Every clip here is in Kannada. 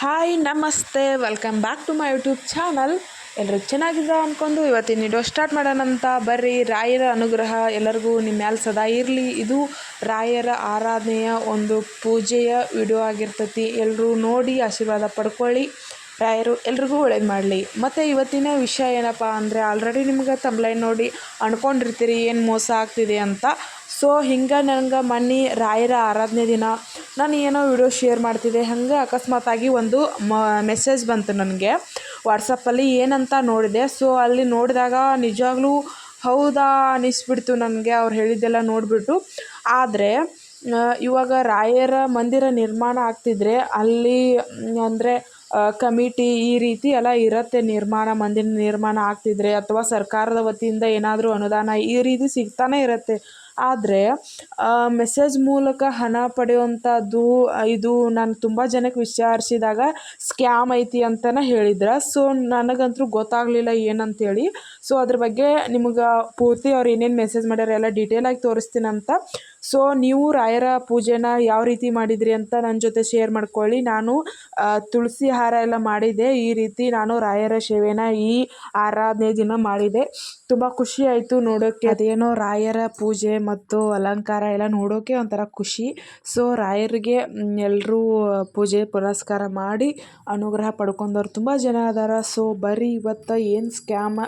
ಹಾಯ್, ನಮಸ್ತೆ. Welcome back to my YouTube channel ಎಲ್ಲರೂ ಚೆನ್ನಾಗಿದ್ದ ಅಂದ್ಕೊಂಡು ಇವತ್ತಿನ ವಿಡಿಯೋ ಸ್ಟಾರ್ಟ್ ಮಾಡೋಣಂತ ಬರ್ರಿ, ರಾಯರ ಅನುಗ್ರಹ ಎಲ್ಲರಿಗೂ ನಿಮ್ಮ ಮ್ಯಾಲೆ ಸದಾ ಇರಲಿ. ಇದು ರಾಯರ ಆರಾಧನೆಯ ಒಂದು ಪೂಜೆಯ ವಿಡಿಯೋ ಆಗಿರ್ತೈತಿ. ಎಲ್ಲರೂ ನೋಡಿ ಆಶೀರ್ವಾದ ಪಡ್ಕೊಳ್ಳಿ. ರಾಯರು ಎಲ್ರಿಗೂ ಒಳ್ಳೇದು ಮಾಡಲಿ. ಮತ್ತು ಇವತ್ತಿನ ವಿಷಯ ಏನಪ್ಪ ಅಂದರೆ ಆಲ್ರೆಡಿ ನಿಮ್ಗೆ ತಂಬ್ಲೈನ್ ನೋಡಿ ಅನ್ಕೊಂಡಿರ್ತೀರಿ, ಏನು ಮೋಸ ಆಗ್ತಿದೆ ಅಂತ. ಸೊ ಹಿಂಗೆ ನನಗೆ ಮನ್ನಿ ರಾಯರ ಆರಾಧನೆ ದಿನ. ನಾನು ಏನೋ ವಿಡಿಯೋ ಶೇರ್ ಮಾಡ್ತಿದ್ದೆ. ಹಂಗೆ ಅಕಸ್ಮಾತಾಗಿ ಒಂದು ಮ ಮೆಸೇಜ್ ಬಂತು ನನಗೆ. ವಾಟ್ಸಪ್ಪಲ್ಲಿ ಏನಂತ ನೋಡಿದೆ. ಸೊ ಅಲ್ಲಿ ನೋಡಿದಾಗ ನಿಜವಾಗ್ಲೂ ಹೌದಾ ಅನ್ನಿಸ್ಬಿಡ್ತು ನನಗೆ. ಅವ್ರು ಹೇಳಿದ್ದೆಲ್ಲ ನೋಡಿಬಿಟ್ಟು. ಆದರೆ ಇವಾಗ ರಾಯರ ಮಂದಿರ ನಿರ್ಮಾಣ ಆಗ್ತಿದ್ರೆ ಅಲ್ಲಿ, ಅಂದರೆ ಕಮಿಟಿ ಈ ರೀತಿ ಎಲ್ಲ ಇರುತ್ತೆ. ನಿರ್ಮಾಣ ಮಂದಿರ ನಿರ್ಮಾಣ ಆಗ್ತಿದ್ರೆ ಅಥವಾ ಸರ್ಕಾರದ ವತಿಯಿಂದ ಏನಾದರೂ ಅನುದಾನ ಈ ರೀತಿ ಸಿಗ್ತಾನೇ ಇರುತ್ತೆ. ಆದರೆ ಮೆಸೇಜ್ ಮೂಲಕ ಹಣ ಪಡೆಯುವಂಥದ್ದು, ಇದು ನಾನು ತುಂಬ ಜನಕ್ಕೆ ವಿಚಾರಿಸಿದಾಗ ಸ್ಕ್ಯಾಮ್ ಐತಿ ಅಂತಲೇ ಹೇಳಿದ್ರೆ. ಸೊ ನನಗಂತೂ ಗೊತ್ತಾಗಲಿಲ್ಲ ಏನಂತೇಳಿ. ಸೊ ಅದ್ರ ಬಗ್ಗೆ ನಿಮ್ಗೆ ಪೂರ್ತಿ ಅವ್ರು ಏನೇನು ಮೆಸೇಜ್ ಮಾಡ್ಯಾರ ಎಲ್ಲ ಡೀಟೇಲಾಗಿ ತೋರಿಸ್ತೀನಂತ. ಸೊ ನೀವು ರಾಯರ ಪೂಜೆನ ಯಾವ ರೀತಿ ಮಾಡಿದ್ರಿ ಅಂತ ನನ್ನ ಜೊತೆ ಶೇರ್ ಮಾಡ್ಕೊಳ್ಳಿ. ನಾನು ತುಳಸಿ ಹಾರ ಎಲ್ಲ ಮಾಡಿದ್ದೆ. ಈ ರೀತಿ ನಾನು ರಾಯರ ಸೇವೆನ ಈ ಆರಾಧನೆ ದಿನ ಮಾಡಿದೆ. ತುಂಬ ಖುಷಿ ಆಯಿತು ನೋಡೋಕ್ಕೆ ಅದೇನೋ ರಾಯರ ಪೂಜೆ ಮತ್ತು ಅಲಂಕಾರ ಎಲ್ಲ ನೋಡೋಕ್ಕೆ ಒಂಥರ ಖುಷಿ. ಸೊ ರಾಯರಿಗೆ ಎಲ್ಲರೂ ಪೂಜೆ ಪುರಸ್ಕಾರ ಮಾಡಿ ಅನುಗ್ರಹ ಪಡ್ಕೊಂಡವ್ರು ತುಂಬ ಜನ ಅದಾರ. ಸೊ ಬರೀ ಇವತ್ತು ಏನು ಸ್ಕ್ಯಾಮ್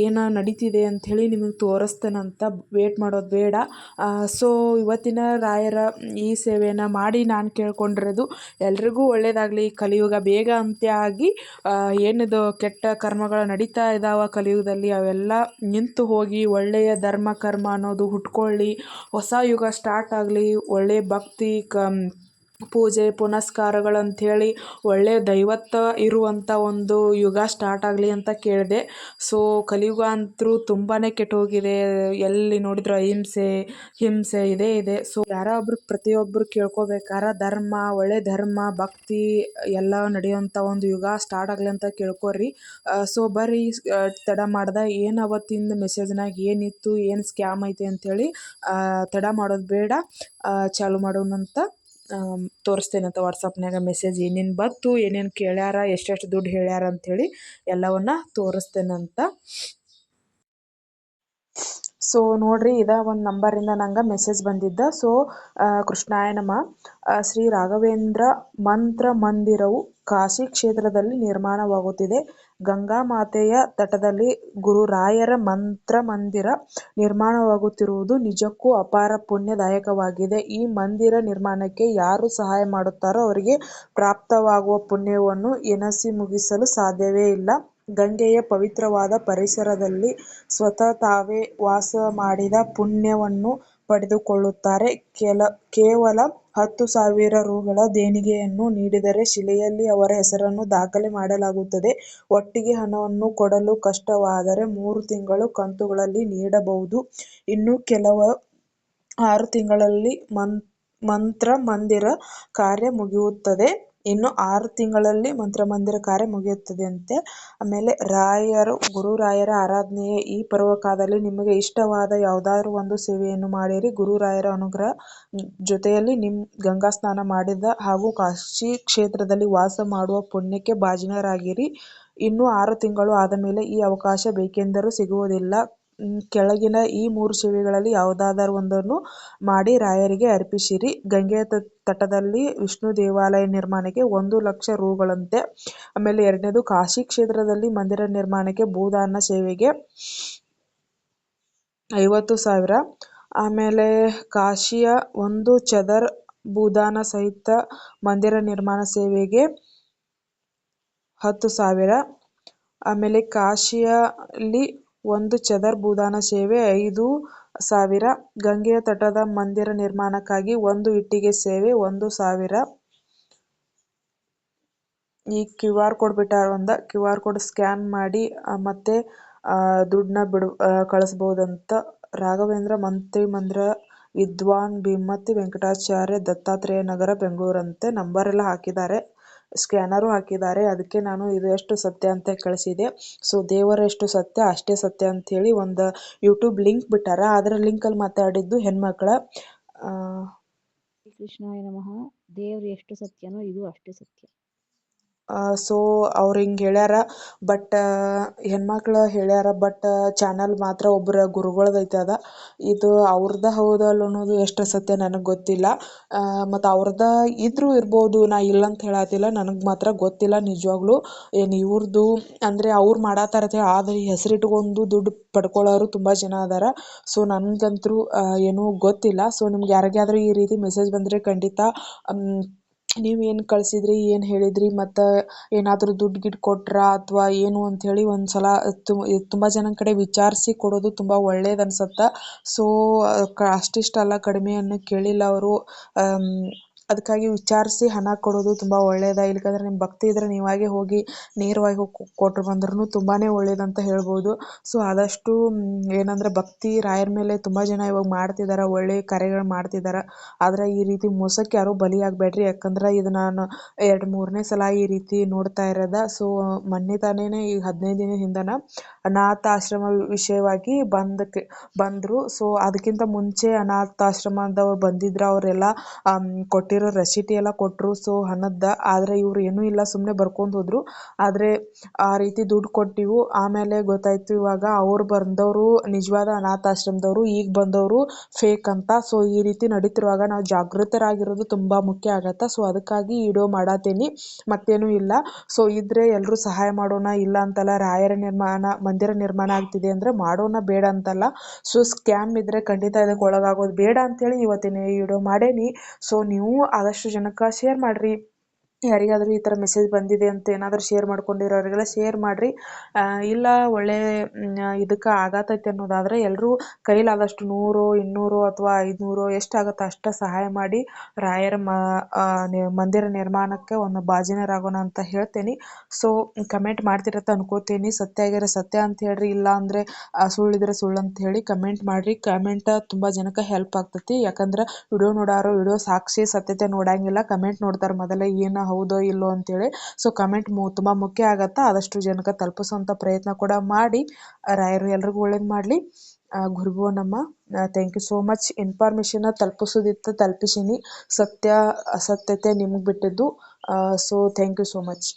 ಏನು ನಡೀತಿದೆ ಅಂಥೇಳಿ ನಿಮಗೆ ತೋರಿಸ್ತೇನಂತ ವೇಟ್ ಮಾಡೋದು ಬೇಡ. ಸೊ ಇವತ್ತಿನ ರಾಯರ ಈ ಸೇವೆಯನ್ನು ಮಾಡಿ ನಾನು ಕೇಳ್ಕೊಂಡಿರೋದು ಎಲ್ರಿಗೂ ಒಳ್ಳೆಯದಾಗಲಿ ಕಲಿಯುಗ ಬೇಗ ಅಂತ್ಯ ಆಗಿ ಏನಿದು ಕೆಟ್ಟ ಕರ್ಮಗಳು ನಡೀತಾ ಇದ್ದಾವೆ ಕಲಿಯುಗದಲ್ಲಿ ಅವೆಲ್ಲ ನಿಂತು ಹೋಗಿ ಒಳ್ಳೆಯ ಧರ್ಮ, ಕರ್ಮ ಅನ್ನೋದು ಹುಟ್ಕೊಳ್ಳಿ. ಹೊಸ ಯುಗ ಸ್ಟಾರ್ಟ್ ಆಗಲಿ ಒಳ್ಳೆಯ ಭಕ್ತಿ ಕ ಪೂಜೆ ಪುನಸ್ಕಾರಗಳು ಅಂಥೇಳಿ ಒಳ್ಳೆಯ ದೈವತ್ವ ಇರುವಂಥ ಒಂದು ಯುಗ ಸ್ಟಾರ್ಟ್ ಆಗಲಿ ಅಂತ ಕೇಳಿದೆ. ಸೊ ಕಲಿಯುಗ ಅಂತೂ ತುಂಬಾ ಕೆಟ್ಟೋಗಿದೆ. ಎಲ್ಲಿ ನೋಡಿದ್ರು ಅಹಿಂಸೆ, ಹಿಂಸೆ ಇದೇ ಇದೆ. ಸೊ ಯಾರೋ ಒಬ್ರು ಪ್ರತಿಯೊಬ್ಬರು ಕೇಳ್ಕೊಬೇಕಾರೆ ಧರ್ಮ, ಒಳ್ಳೆ ಧರ್ಮ, ಭಕ್ತಿ ಎಲ್ಲ ನಡೆಯುವಂಥ ಒಂದು ಯುಗ ಸ್ಟಾರ್ಟ್ ಆಗಲಿ ಅಂತ ಕೇಳ್ಕೊರಿ. ಸೊ ಬರ್ರಿ. ತಡ ಮಾಡ್ದೆ ಏನು ಅವತ್ತಿಂದ ಮೆಸೇಜ್ನಾಗ ಏನಿತ್ತು, ಏನು ಸ್ಕ್ಯಾಮ್ ಐತೆ ಅಂಥೇಳಿ ತಡ ಮಾಡೋದು ಬೇಡ. ಚಾಲು ಮಾಡೋಣಂತ ತೋರಿಸ್ತೇನಂತ ವಾಟ್ಸಪ್ನಾಗ ಮೆಸೇಜ್ ಏನೇನು ಬಂತು, ಏನೇನು ಕೇಳ್ಯಾರ, ಎಷ್ಟೆಷ್ಟು ದುಡ್ಡು ಹೇಳ್ಯಾರ ಅಂಥೇಳಿ ಎಲ್ಲವನ್ನ ತೋರಿಸ್ತೇನಂತ ಸೊ ನೋಡ್ರಿ, ಇದ ಒಂದು ನಂಬರಿಂದ ನಂಗೆ ಮೆಸೇಜ್ ಬಂದಿದ್ದ. ಸೊ ಕೃಷ್ಣಾಯನಮ್ಮ ನಮ ಶ್ರೀ ರಾಘವೇಂದ್ರ ಮಂತ್ರ ಮಂದಿರವು ಕಾಶಿ ಕ್ಷೇತ್ರದಲ್ಲಿ ನಿರ್ಮಾಣವಾಗುತ್ತಿದೆ. ಗಂಗಾ ಮಾತೆಯ ತಟದಲ್ಲಿ ಗುರುರಾಯರ ಮಂತ್ರ ಮಂದಿರ ನಿರ್ಮಾಣವಾಗುತ್ತಿರುವುದು ನಿಜಕ್ಕೂ ಅಪಾರ ಪುಣ್ಯದಾಯಕವಾಗಿದೆ. ಈ ಮಂದಿರ ನಿರ್ಮಾಣಕ್ಕೆ ಯಾರು ಸಹಾಯ ಮಾಡುತ್ತಾರೋ ಅವರಿಗೆ ಪ್ರಾಪ್ತವಾಗುವ ಪುಣ್ಯವನ್ನು ಎನಸಿ ಮುಗಿಸಲು ಸಾಧ್ಯವೇ ಇಲ್ಲ. ಗಂಗೆಯ ಪವಿತ್ರವಾದ ಪರಿಸರದಲ್ಲಿ ಸ್ವತಃ ತಾವೇ ವಾಸ ಮಾಡಿದ ಪುಣ್ಯವನ್ನು ಪಡೆದುಕೊಳ್ಳುತ್ತಾರೆ. ಕೆಲ, ಕೇವಲ ಹತ್ತು ಸಾವಿರ ರುಗಳ ದೇಣಿಗೆಯನ್ನು ನೀಡಿದರೆ ಶಿಲೆಯಲ್ಲಿ ಅವರ ಹೆಸರನ್ನು ದಾಖಲೆ ಮಾಡಲಾಗುತ್ತದೆ. ಒಟ್ಟಿಗೆ ಹಣವನ್ನು ಕೊಡಲು ಕಷ್ಟವಾದರೆ ಮೂರು ತಿಂಗಳು ಕಂತುಗಳಲ್ಲಿ ನೀಡಬಹುದು. ಇನ್ನು ಕೆಲವು ಆರು ತಿಂಗಳಲ್ಲಿ ಮಂತ್ರ ಮಂದಿರ ಕಾರ್ಯ ಮುಗಿಯುತ್ತದೆ. ಇನ್ನು ಆರು ತಿಂಗಳಲ್ಲಿ ಮಂತ್ರ ಮಂದಿರ ಕಾರ್ಯ ಮುಗಿಯುತ್ತದೆಯಂತೆ ಆಮೇಲೆ ರಾಯರು ಗುರುರಾಯರ ಆರಾಧನೆಯ ಈ ಪರ್ವಕಾಲದಲ್ಲಿ ನಿಮಗೆ ಇಷ್ಟವಾದ ಯಾವುದಾದ್ರು ಒಂದು ಸೇವೆಯನ್ನು ಮಾಡಿರಿ. ಗುರುರಾಯರ ಅನುಗ್ರಹ ಜೊತೆಯಲ್ಲಿ ನಿಮ್ಮ ಗಂಗಾ ಸ್ನಾನ ಮಾಡಿದ ಹಾಗೂ ಕಾಶಿ ಕ್ಷೇತ್ರದಲ್ಲಿ ವಾಸ ಮಾಡುವ ಪುಣ್ಯಕ್ಕೆ ಭಾಜನರಾಗಿರಿ. ಇನ್ನು ಆರು ತಿಂಗಳು ಆದ ಮೇಲೆ ಈ ಅವಕಾಶ ಬೇಕೆಂದರೂ ಸಿಗುವುದಿಲ್ಲ. ಕೆಳಗಿನ ಈ ಮೂರು ಸೇವೆಗಳಲ್ಲಿ ಯಾವುದಾದರೂ ಒಂದನ್ನು ಮಾಡಿ ರಾಯರಿಗೆ ಅರ್ಪಿಸಿರಿ ಗಂಗೆಯ ತಟದಲ್ಲಿ ವಿಷ್ಣು ದೇವಾಲಯ ನಿರ್ಮಾಣಕ್ಕೆ ಒಂದು ಲಕ್ಷ ರೂಗಳಂತೆ. ಆಮೇಲೆ ಎರಡನೇದು ಕಾಶಿ ಕ್ಷೇತ್ರದಲ್ಲಿ ಮಂದಿರ ನಿರ್ಮಾಣಕ್ಕೆ ಭೂದಾನ ಸೇವೆಗೆ ಐವತ್ತು ಸಾವಿರ ಆಮೇಲೆ ಕಾಶಿಯ ಒಂದು ಚದರ್ ಭೂದಾನ ಸಹಿತ ಮಂದಿರ ನಿರ್ಮಾಣ ಸೇವೆಗೆ ಹತ್ತು ಸಾವಿರ ಆಮೇಲೆ ಕಾಶಿಯಲ್ಲಿ ಒಂದು ಚದರ ಭೂದಾನ ಸೇವೆ, ಐದು ಸಾವಿರ ಗಂಗೆಯ ತಟದ ಮಂದಿರ ನಿರ್ಮಾಣಕ್ಕಾಗಿ ಒಂದು ಇಟ್ಟಿಗೆ ಸೇವೆ, ಒಂದು ಸಾವಿರ. ಈ ಕ್ಯೂ ಆರ್ ಕೋಡ್ ಬಿಟ್ಟಾರ ಒಂದ, ಕ್ಯೂ ಆರ್ ಕೋಡ್ ಸ್ಕ್ಯಾನ್ ಮಾಡಿ ಮತ್ತೆ ದುಡ್ಡನ್ನ ಬಿಡು ಕಳಿಸ್ಬೋದಂತ ರಾಘವೇಂದ್ರ ಮಂತ್ರಿ ಮಂದಿರ ವಿದ್ವಾನ್ ಭೀಮತಿ ವೆಂಕಟಾಚಾರ್ಯ ದತ್ತಾತ್ರೇಯ ನಗರ, ಬೆಂಗಳೂರಂತೆ ನಂಬರ್ ಎಲ್ಲ ಹಾಕಿದ್ದಾರೆ. ಸ್ಕ್ಯಾನರು ಹಾಕಿದ್ದಾರೆ. ಅದಕ್ಕೆ ನಾನು ಇದು ಎಷ್ಟು ಸತ್ಯ ಅಂತ ಕಳಿಸಿದೆ. ಸೊ, ದೇವರ ಎಷ್ಟು ಸತ್ಯ, ಅಷ್ಟೇ ಸತ್ಯ ಅಂಥೇಳಿ ಒಂದು ಯೂಟ್ಯೂಬ್ ಲಿಂಕ್ ಬಿಟ್ಟಾರ. ಅದರ ಲಿಂಕಲ್ಲಿ ಮಾತಾಡಿದ್ದು ಹೆಣ್ಮಕ್ಳ. ಕೃಷ್ಣಾಯ ನಮಃ. ದೇವ್ರು ಎಷ್ಟು ಸತ್ಯನೋ ಇದು ಅಷ್ಟೇ ಸತ್ಯ. ಸೊ ಅವ್ರು ಹಿಂಗೆ ಹೇಳ್ಯಾರ ಬಟ್ ಹೆಣ್ಮಕ್ಳು ಹೇಳ್ಯಾರ ಬಟ್ ಚಾನಲ್ ಮಾತ್ರ ಒಬ್ರ ಗುರುಗಳದೈತೆ ಅದ. ಇದು ಅವ್ರದ್ದು ಹೌದಲ್ಲ ಅನ್ನೋದು ಎಷ್ಟು ಸತ್ಯ ನನಗೆ ಗೊತ್ತಿಲ್ಲ. ಮತ್ತು ಅವ್ರದ್ದು ಇದ್ರೂ ಇರ್ಬೋದು, ನಾ ಇಲ್ಲ ಅಂತ ಹೇಳತ್ತಿಲ್ಲ ನನಗೆ ಮಾತ್ರ ಗೊತ್ತಿಲ್ಲ ನಿಜವಾಗ್ಲೂ. ಏನು ಇವ್ರದ್ದು ಅಂದರೆ ಅವ್ರು ಮಾಡತ್ತಾರ ಅಂತ ಹೇಳಿ ಆದರೆ ಹೆಸರಿಟ್ಕೊಂಡು ದುಡ್ಡು ಪಡ್ಕೊಳ್ಳೋರು ತುಂಬ ಜನ ಅದಾರ. ಸೊ ನನಗಂತೂ ಏನೂ ಗೊತ್ತಿಲ್ಲ. ಸೊ ನಿಮ್ಗೆ ಯಾರಿಗಾದ್ರೂ ಈ ರೀತಿ ಮೆಸೇಜ್ ಬಂದರೆ ಖಂಡಿತ ನೀವು ಏನು ಕಳಿಸಿದ್ರಿ, ಏನು ಹೇಳಿದ್ರಿ, ಮತ್ತು ಏನಾದರೂ ದುಡ್ಡು ಗಿಡ್ಡು ಕೊಟ್ರಾ ಅಥವಾ ಏನು ಅಂಥೇಳಿ ಒಂದು ಸಲ ತುಂಬ ಜನ ಕಡೆ ವಿಚಾರಿಸಿ ಕೊಡೋದು ತುಂಬ ಒಳ್ಳೇದು ಅನ್ಸುತ್ತೆ. ಸೊ ಕ, ಅಷ್ಟಿಷ್ಟಲ್ಲ ಕಡಿಮೆ ಕೇಳಿಲ್ಲ ಅವರು. ಅದಕ್ಕಾಗಿ ವಿಚಾರಿಸಿ ಹಣ ಕೊಡೋದು ತುಂಬ ಒಳ್ಳೆಯದು ಇಲ್ಕಂದ್ರೆ ನಿಮ್ಮ ಭಕ್ತಿ ಇದ್ದರೆ ನೀವಾಗೇ ಹೋಗಿ ನೇರವಾಗಿ ಹೋಗಿ ಕೊಟ್ಟು ಬಂದ್ರೂ ತುಂಬಾ ಅಂತ ಹೇಳ್ಬೋದು. ಸೊ ಆದಷ್ಟು ಏನಂದರೆ ಭಕ್ತಿ ರಾಯರ ಮೇಲೆ ತುಂಬ ಜನ ಇವಾಗ ಮಾಡ್ತಿದ್ದಾರೆ ಒಳ್ಳೆಯ ಕಾರ್ಯಗಳು ಮಾಡ್ತಿದ್ದಾರೆ ಆದರೆ ಈ ರೀತಿ ಮೋಸಕ್ಕೆ ಯಾರೂ ಬಲಿಯಾಗಬೇಡ್ರಿ ಯಾಕಂದ್ರೆ ಇದು ನಾನು ಎರಡು ಮೂರನೇ ಸಲ ಈ ರೀತಿ ನೋಡ್ತಾ ಇರೋದ. ಸೊ ಮೊನ್ನೆ ತಾನೇ ಈಗ ಹದಿನೈದು ದಿನ ಹಿಂದನ ಅನಾಥ ಆಶ್ರಮ ವಿಷಯವಾಗಿ ಬಂದಕ್ಕೆ, ಬಂದರು. ಸೊ ಅದಕ್ಕಿಂತ ಮುಂಚೆ ಅನಾಥಾಶ್ರಮದವ್ರು ಬಂದಿದ್ರು. ಅವರೆಲ್ಲ ಕೊಟ್ಟಿರೋ ರಸೀಟಿ ಎಲ್ಲ ಕೊಟ್ಟರು ಸೊ ಹಣದ್ದು, ಆದರೆ ಇವ್ರು ಏನೂ ಇಲ್ಲ ಸುಮ್ಮನೆ ಬರ್ಕೊಂಡು ಹೋದರು. ಆದರೆ ಆ ರೀತಿ ದುಡ್ಡು ಕೊಟ್ಟಿವು. ಆಮೇಲೆ ಗೊತ್ತಾಯಿತು ಇವಾಗ ಅವ್ರು ಬಂದವರು ನಿಜವಾದ ಅನಾಥಾಶ್ರಮದವರು, ಈಗ ಬಂದವರು ಫೇಕ್ ಅಂತ. ಸೊ ಈ ರೀತಿ ನಡೀತಿರುವಾಗ ನಾವು ಜಾಗೃತರಾಗಿರೋದು ತುಂಬ ಮುಖ್ಯ ಆಗತ್ತೆ. ಸೊ ಅದಕ್ಕಾಗಿ ವಿಡಿಯೋ ಮಾಡತ್ತೀನಿ ಮತ್ತೇನೂ ಇಲ್ಲ. ಸೊ ಇದ್ರೆ ಎಲ್ಲರೂ ಸಹಾಯ ಮಾಡೋಣ, ಇಲ್ಲ ಅಂತಲ್ಲ ರಾಯರ ನಿರ್ಮಾಣ, ಮಂದಿರ ನಿರ್ಮಾಣ ಆಗ್ತಿದೆ ಅಂದರೆ ಮಾಡೋಣ ಬೇಡ ಅಂತಲ್ಲ. ಸೊ ಸ್ಕ್ಯಾಮ್ ಇದ್ದರೆ ಖಂಡಿತ ಇದಕ್ಕೆ ಒಳಗಾಗೋದು ಬೇಡ ಅಂತೇಳಿ ಇವತ್ತಿನ ಇಡೋ ಮಾಡೇನಿ. ಸೊ ನೀವು ಆದಷ್ಟು ಜನಕ್ಕೆ ಶೇರ್ ಮಾಡಿರಿ. ಯಾರಿಗಾದರೂ ಈ ಥರ ಮೆಸೇಜ್ ಬಂದಿದೆ ಅಂತ ಏನಾದರೂ ಶೇರ್ ಮಾಡ್ಕೊಂಡಿರೋರಿಗೆಲ್ಲ ಶೇರ್ ಮಾಡಿರಿ. ಇಲ್ಲ, ಒಳ್ಳೆ ಇದಕ್ಕೆ ಆಗತೈತೆ ಅನ್ನೋದಾದರೆ ಎಲ್ಲರೂ ಕೈಲಾದಷ್ಟು ನೂರು, ಇನ್ನೂರು ಅಥವಾ ಐದುನೂರು ಎಷ್ಟಾಗುತ್ತೋ ಅಷ್ಟು ಸಹಾಯ ಮಾಡಿ ರಾಯರ ಮಂದಿರ ನಿರ್ಮಾಣಕ್ಕೆ ಒಂದು ಬಾಜಿನರಾಗೋಣ ಅಂತ ಹೇಳ್ತೇನೆ. ಸೊ ಕಮೆಂಟ್ ಮಾಡ್ತಿರತ್ತೆ ಅನ್ಕೋತೀನಿ. ಸತ್ಯ ಆಗಿರೋ ಸತ್ಯ ಅಂತ ಹೇಳ್ರಿ, ಇಲ್ಲ ಅಂದರೆ ಸುಳ್ಳಿದ್ರೆ ಸುಳ್ಳು ಅಂತ ಹೇಳಿ ಕಮೆಂಟ್ ಮಾಡಿರಿ. ಕಮೆಂಟ್ ತುಂಬ ಜನಕ್ಕೆ ಹೆಲ್ಪ್ ಆಗ್ತೈತಿ. ಯಾಕಂದ್ರೆ ವಿಡಿಯೋ ನೋಡೋರು ವಿಡಿಯೋ ಸಾಕ್ಷಿ ಸತ್ಯತೆ ನೋಡಂಗಿಲ್ಲ. ಕಮೆಂಟ್ ನೋಡ್ತಾರೆ ಮೊದಲೇ ಏನು ಹೌದೋ ಇಲ್ಲೋ ಅಂತೇಳಿ. ಸೊ ಕಮೆಂಟ್ ತುಂಬ ಮುಖ್ಯ ಆಗತ್ತೆ. ಆದಷ್ಟು ಜನಕ್ಕೆ ತಲುಪಿಸೋಂಥ ಪ್ರಯತ್ನ ಕೂಡ ಮಾಡಿ. ರಾಯರು ಎಲ್ರಿಗೂ ಒಳ್ಳೇದು ಮಾಡಲಿ. ಗುರುಬೋ ನಮ್ಮ ಥ್ಯಾಂಕ್ ಯು ಸೋ ಮಚ್ ಇನ್ಫಾರ್ಮೇಷನ್ನ ತಲುಪಿಸೋದಿತ್ತು ತಲುಪಿಸೀನಿ. ಸತ್ಯ, ಅಸತ್ಯತೆ ನಿಮಗೆ ಬಿಟ್ಟಿದ್ದು. So thank you so much